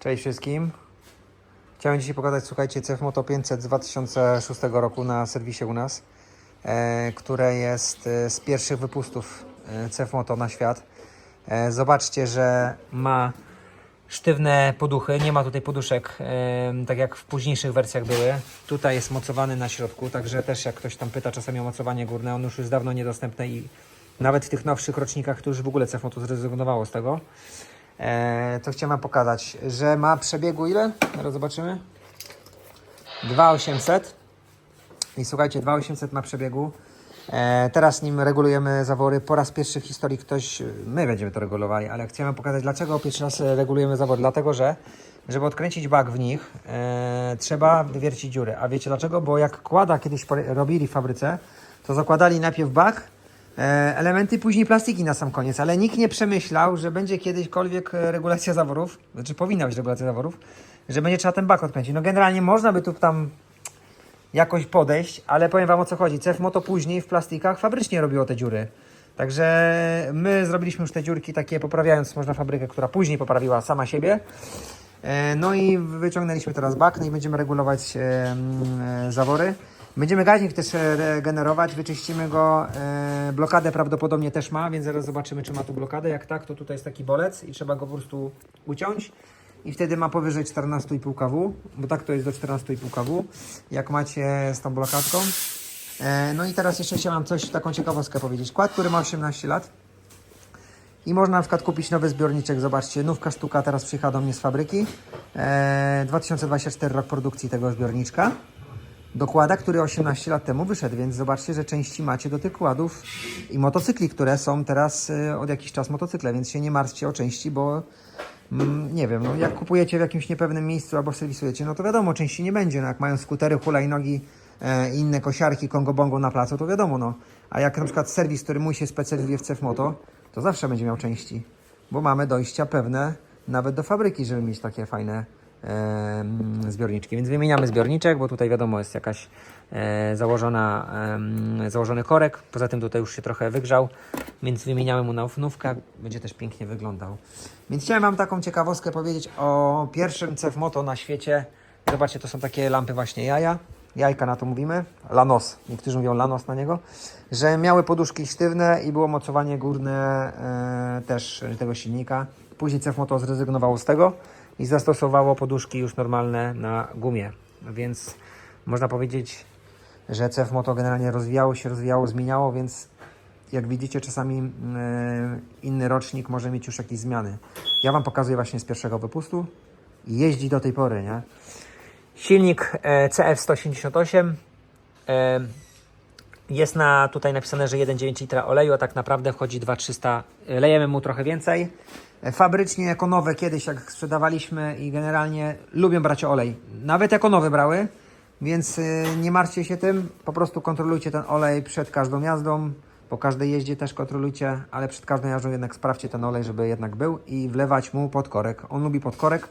Cześć wszystkim. Chciałem dzisiaj pokazać, słuchajcie, CF Moto 500 z 2006 roku na serwisie u nas, e, które jest e, z pierwszych wypustów e, CF Moto na świat. E, zobaczcie, że ma sztywne poduchy, nie ma tutaj poduszek, e, tak jak w późniejszych wersjach były. Tutaj jest mocowany na środku, także też jak ktoś tam pyta czasami o mocowanie górne, on już jest dawno niedostępne i nawet w tych nowszych rocznikach to już w ogóle CF Moto zrezygnowało z tego. E, to chciałem wam pokazać, że ma przebiegu ile? Teraz zobaczymy. 2800. I słuchajcie, 2800 ma przebiegu. E, teraz nim regulujemy zawory. Po raz pierwszy w historii ktoś, my będziemy to regulowali, ale chciałem pokazać, dlaczego pierwszy raz regulujemy zawory. Dlatego, że żeby odkręcić bak w nich, e, trzeba wywiercić dziury. A wiecie dlaczego? Bo jak kłada kiedyś robili w fabryce, to zakładali najpierw bak, elementy, później plastiki na sam koniec, ale nikt nie przemyślał, że będzie kiedyśkolwiek e, regulacja zaworów, znaczy powinna być regulacja zaworów, że będzie trzeba ten bak odkręcić. No generalnie można by tu tam jakoś podejść, ale powiem Wam o co chodzi. CF Moto później w plastikach fabrycznie robiło te dziury. Także my zrobiliśmy już te dziurki takie, poprawiając można fabrykę, która później poprawiła sama siebie. E, No i wyciągnęliśmy teraz bak, no i będziemy regulować e, e, zawory. Będziemy gaźnik też e, regenerować, wyczyścimy go. E, blokadę prawdopodobnie też ma, więc zaraz zobaczymy, czy ma tu blokadę. Jak tak, to tutaj jest taki bolec i trzeba go po prostu uciąć. I wtedy ma powyżej 14,5 kW, bo tak to jest do 14,5 kW, jak macie z tą blokadką. E, no i teraz jeszcze chciałem coś, taką ciekawostkę powiedzieć. Kład, który ma 18 lat, i można na przykład kupić nowy zbiorniczek, zobaczcie, nówka sztuka teraz przyjechała do mnie z fabryki. E, 2024 rok produkcji tego zbiorniczka. Dokłada, który 18 lat temu wyszedł, więc zobaczcie, że części macie do tych kładów i motocykli, które są teraz e, od jakiś czas motocykle, więc się nie martwcie o części, bo mm, nie wiem, no jak kupujecie w jakimś niepewnym miejscu albo serwisujecie, no to wiadomo, części nie będzie, no jak mają skutery, hulajnogi e, inne kosiarki, kongo bongo na placu, to wiadomo, no. A jak na przykład serwis, który mój się specjalizuje w CF Moto, to zawsze będzie miał części, bo mamy dojścia pewne nawet do fabryki, żeby mieć takie fajne zbiorniczki. Więc wymieniamy zbiorniczek, bo tutaj wiadomo jest jakaś e, założona, założony korek. Poza tym tutaj już się trochę wygrzał, więc wymieniamy mu na ofnówkę. Będzie też pięknie wyglądał. Więc chciałem Wam taką ciekawostkę powiedzieć o pierwszym CF Moto na świecie. Zobaczcie, to są takie lampy właśnie jaja. Jajka na to mówimy. Lanos. Niektórzy mówią lanos na niego. Że miały poduszki sztywne i było mocowanie górne e, też tego silnika. Później CF Moto zrezygnowało z tego i zastosowało poduszki już normalne na gumie. Więc można powiedzieć, że CF Moto generalnie rozwijało się, rozwijało, zmieniało, więc jak widzicie, czasami e, inny rocznik może mieć już jakieś zmiany. Ja Wam pokazuję właśnie z pierwszego wypustu i jeździ do tej pory, nie? Silnik e, CF188 e, jest na, tutaj napisane, że 1,9 litra oleju, a tak naprawdę wchodzi 2,300. Lejemy mu trochę więcej. Fabrycznie jako nowe kiedyś jak sprzedawaliśmy i generalnie lubią brać olej. Nawet jako nowy brały, więc y, nie martwcie się tym. Po prostu kontrolujcie ten olej przed każdą jazdą. Po każdej jeździe też kontrolujcie, ale przed każdą jazdą jednak sprawdźcie ten olej, żeby jednak był i wlewać mu podkorek. On lubi podkorek,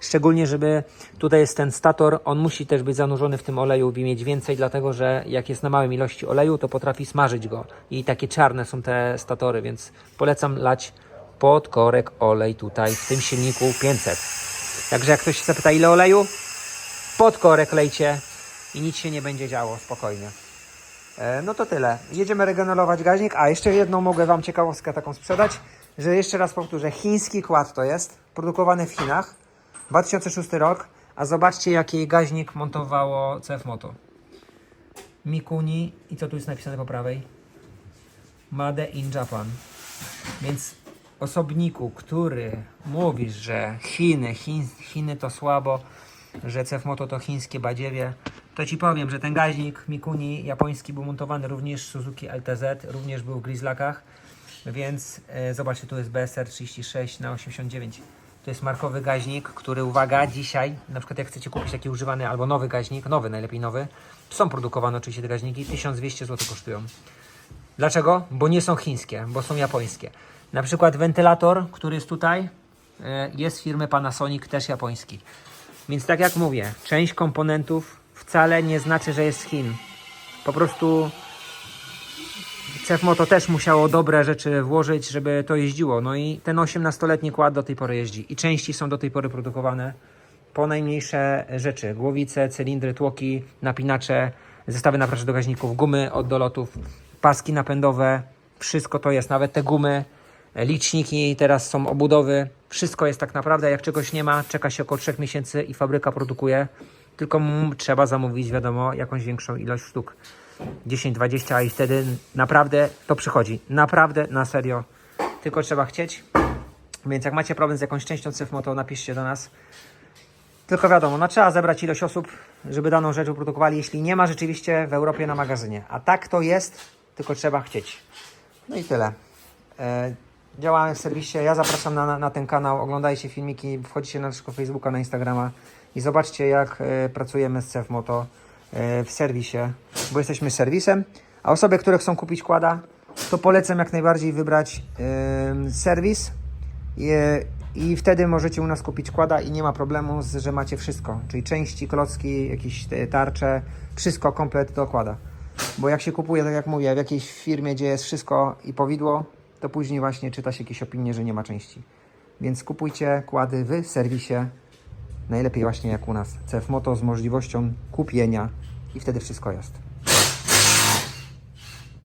szczególnie żeby tutaj jest ten stator, on musi też być zanurzony w tym oleju i mieć więcej, dlatego że jak jest na małej ilości oleju, to potrafi smażyć go i takie czarne są te statory, więc polecam lać podkorek olej tutaj w tym silniku 500. Także jak ktoś się zapyta ile oleju, podkorek lejcie i nic się nie będzie działo, spokojnie. E, No to tyle. Jedziemy regenerować gaźnik. A jeszcze jedną mogę Wam ciekawostkę taką sprzedać, że jeszcze raz powtórzę, chiński kład to jest, produkowany w Chinach, 2006 rok, a zobaczcie jaki gaźnik montowało CF Moto. Mikuni i co tu jest napisane po prawej? Made in Japan. Więc osobniku, który mówisz, że Chiny, Chin, Chiny to słabo, że CF Moto to chińskie badziewie, to Ci powiem, że ten gaźnik Mikuni japoński był montowany również w Suzuki LTZ, również był w Grizzlakach, więc e, zobaczcie, tu jest BSR 36 na 89. To jest markowy gaźnik, który, uwaga, dzisiaj, na przykład jak chcecie kupić taki używany albo nowy gaźnik, nowy, najlepiej nowy, są produkowane oczywiście te gaźniki, 1200 zł kosztują. Dlaczego? Bo nie są chińskie, bo są japońskie. Na przykład wentylator, który jest tutaj, e, jest firmy Panasonic, też japoński. Więc tak jak mówię, część komponentów wcale nie znaczy, że jest z Chin. Po prostu CF Moto też musiało dobre rzeczy włożyć, żeby to jeździło. No i ten 18-letni kład do tej pory jeździ. I części są do tej pory produkowane po najmniejsze rzeczy. Głowice, cylindry, tłoki, napinacze, zestawy naprawcze do gaźników, gumy od dolotów, paski napędowe. Wszystko to jest. Nawet te gumy, liczniki, teraz są obudowy. Wszystko jest tak naprawdę. Jak czegoś nie ma, czeka się około 3 miesięcy i fabryka produkuje. Tylko trzeba zamówić, wiadomo, jakąś większą ilość sztuk. 10-20 i wtedy naprawdę to przychodzi. Naprawdę, na serio. Tylko trzeba chcieć. Więc jak macie problem z jakąś częścią CFMOTO, napiszcie do nas. Tylko wiadomo, no trzeba zebrać ilość osób, żeby daną rzecz wyprodukowali, jeśli nie ma rzeczywiście w Europie na magazynie. A tak to jest, tylko trzeba chcieć. No i tyle. E, działamy w serwisie. Ja zapraszam na, na, ten kanał. Oglądajcie filmiki, wchodźcie na naszego Facebooka, na Instagrama i zobaczcie, jak e, pracujemy z CF Moto e, w serwisie, bo jesteśmy serwisem. A osoby, które chcą kupić kłada, to polecam jak najbardziej wybrać serwis. I, wtedy możecie u nas kupić kłada i nie ma problemu, z, że macie wszystko. Czyli części, klocki, jakieś tarcze, wszystko komplet do kłada. Bo jak się kupuje, tak jak mówię, w jakiejś firmie, gdzie jest wszystko i powidło, to później właśnie czyta się jakieś opinie, że nie ma części. Więc kupujcie kłady w serwisie, najlepiej właśnie jak u nas. CF Moto z możliwością kupienia i wtedy wszystko jest.